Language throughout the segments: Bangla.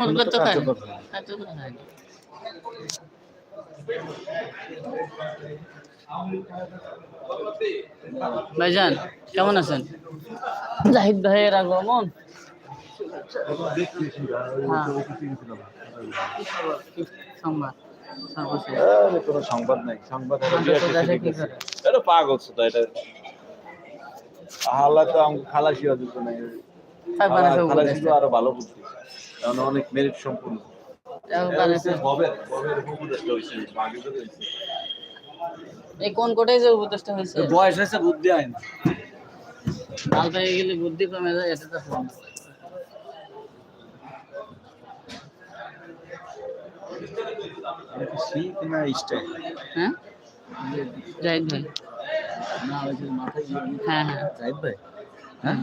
কার্যকর হয়। ভাইজান কেমন আছেন? জাহিদ ভাইয়ের আগমন। হ্যাঁ। সংবাদ। কোনো সংবাদ নাই। সংবাদ? এটা পাগল তো এটা আল্লাহ তো খালাসি আরও ভালো বুদ্ধি। কারণ অনেক মেরিট সম্পূর্ণ হয়েছে এই কোন কোটায় যে উপদেশটা হয়েছে? বয়স হয়েছে বুদ্ধি হয় মাল পেয়ে গেলে বুদ্ধি কমে যায় এটা তো হয় শীত না স্টাইল? হ্যাঁ? জাহিদ ভাই। না মাথায় হ্যাঁ হ্যাঁ। জাহিদ ভাই। হ্যাঁ?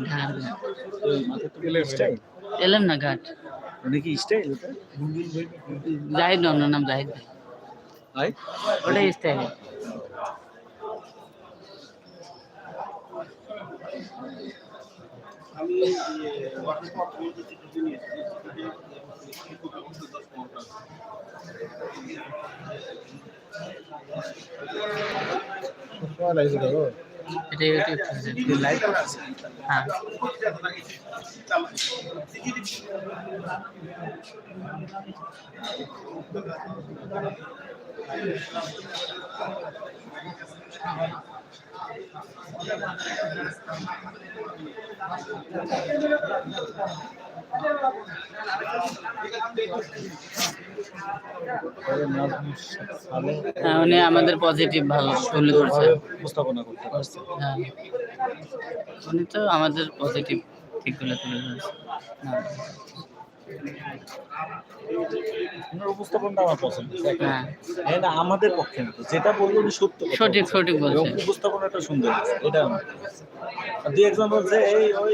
এলেন না ঘাট। মানে কি স্টাইল ওটা জাহিদ না ওনার নাম জাহিদ ভাই ভাই ওটাই স্টাইল এটা ইউটিউব চ্যানেল হ্যাঁ। হ্যাঁ, উনি আমাদের পজিটিভ ভালো ধরছে। উপস্থাপনা করতে পারছে। হ্যাঁ। উনি তো আমাদের পজিটিভ দিকগুলো তুলে ধরেছে। উপস্থাপনটা আমার পছন্দ। হ্যাঁ। আমাদের পক্ষে না যেটা বলব উনি সত্য সঠিক সঠিক বলছে। উপস্থাপনাটা সুন্দর এটা আমার দুই একজন বলছে এই ওই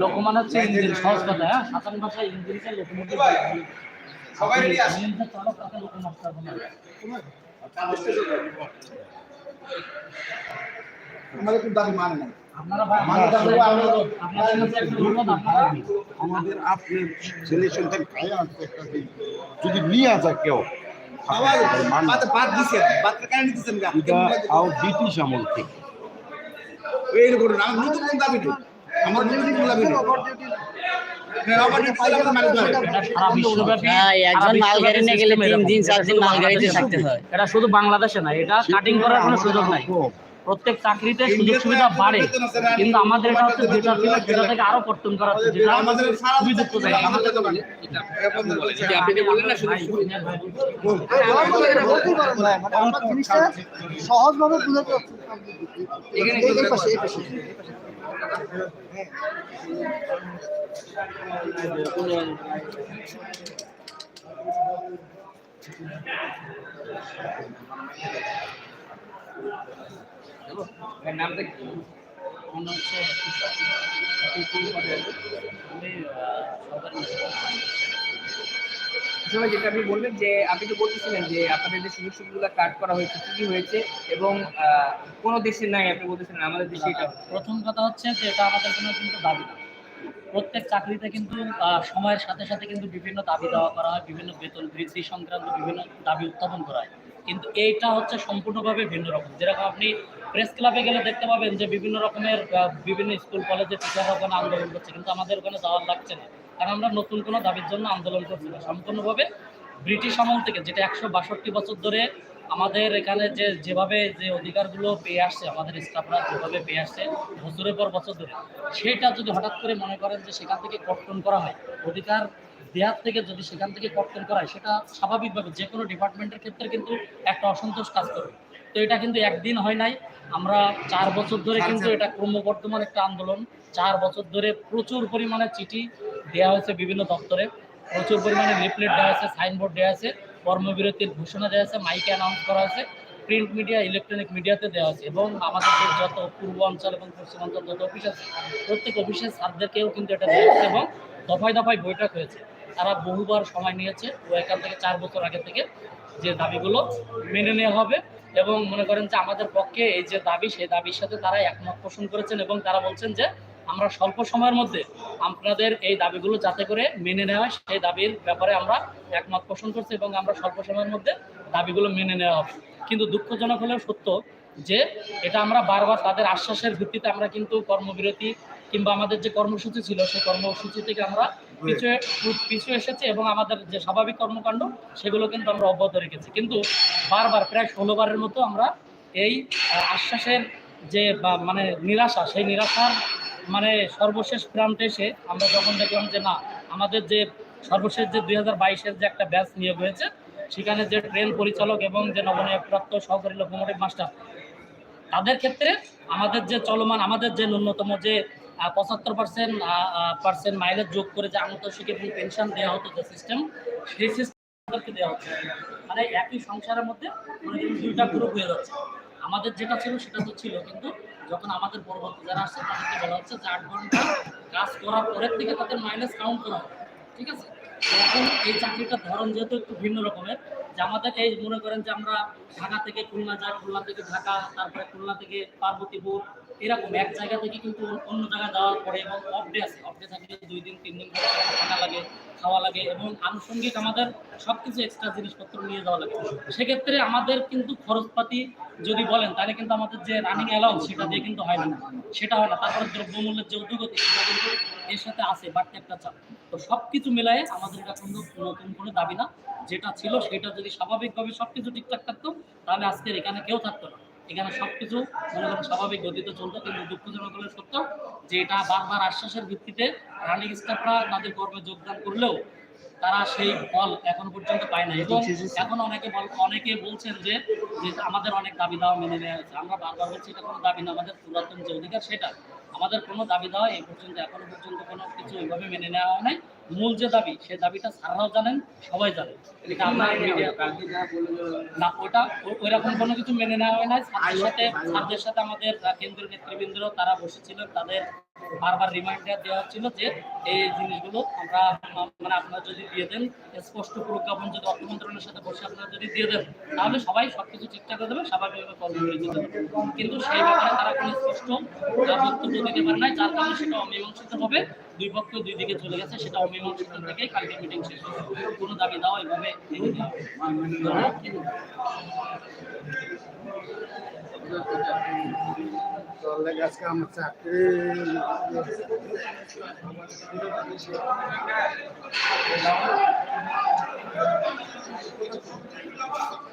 লোকমান হচ্ছে ইঞ্জিন সহজ কথা হ্যাঁ? সাধারণ ভাষায় ইঞ্জিনটা লোকোমোটিভ সবাই রেডি আছে? চালক তাকে আমাদের কিন্তু দাবি মানে ভাই মানে আপনারা আমাদের আপনার ছেলে সন্তান খায় আসতে একটা দিন। যদি নিয়ে আসা কেউ ব্রিটিশ আমল থেকে। এই করুন আমার নতুন কোন দাবি নেই আমার নতুন কোন দাবি নেই এটা শুধু বাংলাদেশে না এটা কাটিং করার কোনো সুযোগ নাই। প্রত্যেক চাকরিতে সুযোগ সুবিধা বাড়ে কিন্তু আমাদের এটা হচ্ছে যেটা ছিল সেটা থেকে আরও কর্তন করা হচ্ছে যেটা আমাদের সারা খুবই দুঃখদায়ক আমাদের মানে আপনি যে বললেন না শুধু সহজভাবে বুঝাতে এখানে পাশে, এই পাশে। নামটা কি? হচ্ছে আসলে যেটা আপনি বললেন যে আপনি তো বলতেছিলেন যে আপনাদের যে সুযোগ সুবিধাগুলো কাট করা হয়েছে কি কি হয়েছে এবং কোনো দেশে নাই আপনি বলতেছিলেন আমাদের দেশে এটা প্রথম কথা হচ্ছে যে এটা আমাদের জন্য কিন্তু দাবি না। প্রত্যেক চাকরিতে কিন্তু আহ, সময়ের সাথে সাথে কিন্তু বিভিন্ন দাবি দেওয়া করা হয় বিভিন্ন বেতন বৃদ্ধি সংক্রান্ত বিভিন্ন দাবি উত্থাপন করা হয়। কিন্তু এইটা হচ্ছে সম্পূর্ণভাবে ভিন্ন রকম। যেরকম আপনি প্রেস ক্লাবে গেলে দেখতে পাবেন যে বিভিন্ন রকমের বিভিন্ন স্কুল কলেজে টিচাররা ওখানে আন্দোলন করছে। কিন্তু আমাদের ওখানে যাওয়ার লাগছে না। কারণ আমরা নতুন কোনো দাবির জন্য আন্দোলন করছি না। সম্পূর্ণভাবে ব্রিটিশ আমল থেকে যেটা একশো বাষট্টি বছর ধরে আমাদের এখানে যে, যেভাবে যে অধিকারগুলো পেয়ে আসছে, আমাদের স্টাফরা যেভাবে পেয়ে আসছে, বছরের পর বছর ধরে, সেটা যদি হঠাৎ করে মনে করেন যে সেখান থেকে কর্তন করা হয়, অধিকার দেয়ার থেকে যদি সেখান থেকে কর্তন করায় সেটা স্বাভাবিকভাবে যে কোনো ডিপার্টমেন্টের ক্ষেত্রে কিন্তু একটা অসন্তোষ কাজ করবে তো এটা কিন্তু একদিন হয় নাই। আমরা চার বছর ধরে কিন্তু এটা ক্রমবর্ধমান একটা আন্দোলন। চার বছর ধরে প্রচুর পরিমাণে চিঠি দেওয়া হয়েছে বিভিন্ন দপ্তরে। প্রচুর পরিমাণে লিফলেট দেওয়া হয়েছে সাইনবোর্ড দেওয়া আছে কর্মবিরতির ঘোষণা দেওয়া আছে মাইকে অ্যানাউন্স করা আছে প্রিন্ট মিডিয়া ইলেকট্রনিক মিডিয়াতে দেওয়া আছে এবং আমাদের যত পূর্ব অঞ্চল এবং পশ্চিমাঞ্চল যত অফিস আছে প্রত্যেক অফিসের স্যারদেরকেও কিন্তু এটা দেওয়া হয়েছে এবং দফায় দফায় বৈঠক হয়েছে। তারা বহুবার সময় নিয়েছে ও এখান থেকে চার বছর আগে থেকে যে দাবিগুলো মেনে নেওয়া হবে এবং মনে করেন যে আমাদের পক্ষে এই যে দাবি, সেই দাবির সাথে তারা একমত পোষণ করেছেন এবং তারা বলছেন যে আমরা স্বল্প সময়ের মধ্যে আপনাদের এই দাবিগুলো যাতে করে মেনে নেওয়া হয়, সেই দাবির ব্যাপারে আমরা একমত পোষণ করছি এবং আমরা স্বল্প সময়ের মধ্যে দাবিগুলো মেনে নেওয়া হবে। কিন্তু দুঃখজনক হলেও সত্য যে এটা আমরা বারবার তাদের আশ্বাসের ভিত্তিতে আমরা কিন্তু কর্মবিরতি কিংবা আমাদের যে কর্মসূচি ছিল, সেই কর্মসূচি থেকে আমরা পিছু পিছু এসেছি এবং আমাদের যে স্বাভাবিক কর্মকাণ্ড, সেগুলো কিন্তু আমরা অব্যাহত রেখেছি। কিন্তু বারবার, প্রায় ষোলোবারের মতো আমরা এই আশ্বাসের যে মানে নিরাশা, সেই নিরাশার মানে সর্বশেষ প্রান্তে এসে আমরা যখন দেখলাম যে, না, আমাদের যে সর্বশেষ যে দুই হাজার বাইশের যে একটা ব্যাচ নিয়োগ হয়েছে, সেখানে যে ট্রেন পরিচালক এবং যে নবনিয়োগপ্রাপ্ত সহকারী লোকোমোটিভ মাস্টার তাদের ক্ষেত্রে আমাদের যে চলমান, আমাদের যে ন্যূনতম যে পঁচাত্তর পার্সেন্ট পার্সেন্ট মাইলেজ যোগ করে যে আন্তর্শিক এবং পেনশন দেওয়া হতো যে সিস্টেম সেই সিস্টেমকে দেওয়া হচ্ছে। মানে একই সংসারের মধ্যে দুইটা গ্রুপ হয়ে যাচ্ছে। আমাদের যেটা ছিল সেটা তো ছিল, কিন্তু যখন আমাদের পরবর্তী যারা আসছে তাদেরকে বলা হচ্ছে যে আট ঘণ্টা কাজ করার পরের থেকে তাদের মাইলেজ কাউন্ট করা হবে। ঠিক আছে? এখন এই চাকরিটার ধরন যেহেতু একটু ভিন্ন রকমের, যে আমাদের এই মনে করেন যে আমরা ঢাকা থেকে খুলনা যাই, খুলনা থেকে ঢাকা, তারপরে খুলনা থেকে পার্বতীপুর এরকম এক জায়গা থেকে কিন্তু অন্য জায়গায় যাওয়ার পরে এবং অফ ডে আছে অফ ডে থাকলে দুই দিন, তিন দিন থাকা লাগে খাওয়া লাগে এবং আনুষঙ্গিক আমাদের সব কিছু এক্সট্রা জিনিসপত্র নিয়ে যাওয়া লাগে। সেক্ষেত্রে আমাদের কিন্তু খরচপাতি যদি বলেন, তাহলে কিন্তু আমাদের যে রানিং অ্যালাউন্স সেটা দিয়ে কিন্তু হয় না। সেটা হয় না। তারপরে দ্রব্যমূল্যের যে উদ্যোগতি, সেটা কিন্তু এর সাথে আছে, বাড়তি একটা চাপ। তো সব কিছু মিলায়ে আমাদের এটা কিন্তু নতুন কোনো দাবি না। যেটা ছিল সেটা যদি স্বাভাবিকভাবে সব কিছু ঠিকঠাক থাকতো, তাহলে আজকের এখানে কেউ থাকতো না। এখানে সব কিছু মনে করেন স্বাভাবিক গতিতে চলতো কিন্তু দুঃখজনক হলে সত্য যে এটা বারবার আশ্বাসের ভিত্তিতে রানিং স্টাফরা তাদের কর্মে যোগদান করলেও তারা সেই বল এখন পর্যন্ত পায় না এবং এখন অনেকে বল অনেকে বলছেন যে আমাদের অনেক দাবি দাওয়া মেনে নেওয়া হয়েছে। আমরা বারবার বলছি এটা কোনো দাবি না আমাদের পুরাতন যে অধিকার সেটা। আমাদের কোনো দাবি দেওয়া এই পর্যন্ত এখনও পর্যন্ত কোনো কিছু ওইভাবে মেনে নেওয়া হয় নাই। মূল যে দাবি সেই দাবিটা স্যাররাও জানেন, সবাই জানেন। না, ওটা ও- ওইরকম কোনো কিছু মেনে নেওয়া হয় না স্যারদের সাথে স্যারদের সাথে আমাদের কেন্দ্রীয় নেতৃবৃন্দ তারা বসেছিল। তাদের বারবার রিমাইন্ডার দেওয়া হচ্ছিল যে এই জিনিসগুলো আমরা মানে আপনারা যদি দিয়ে দেন, স্পষ্ট প্রজ্ঞাপন যদি অর্থ মন্ত্রণালয়ের সাথে বসে আপনারা যদি দিয়ে দেন, তাহলে সবাই সবকিছু ঠিকঠাক হয়ে যাবে, স্বাভাবিকভাবে কর্মবিরতি দেবে কিন্তু সেই ব্যাপারে তারা কোনো স্পষ্ট বক্তব্য দিতে পারে নাই, যার কারণে সেটা অমীমাংসিত হবে। দুই পক্ষ দুই দিকে চলে গেছে, সেটা অমীমাংসিত থেকে কালকে মিটিং শেষ কোনো দাবি দেওয়া এভাবে আজকে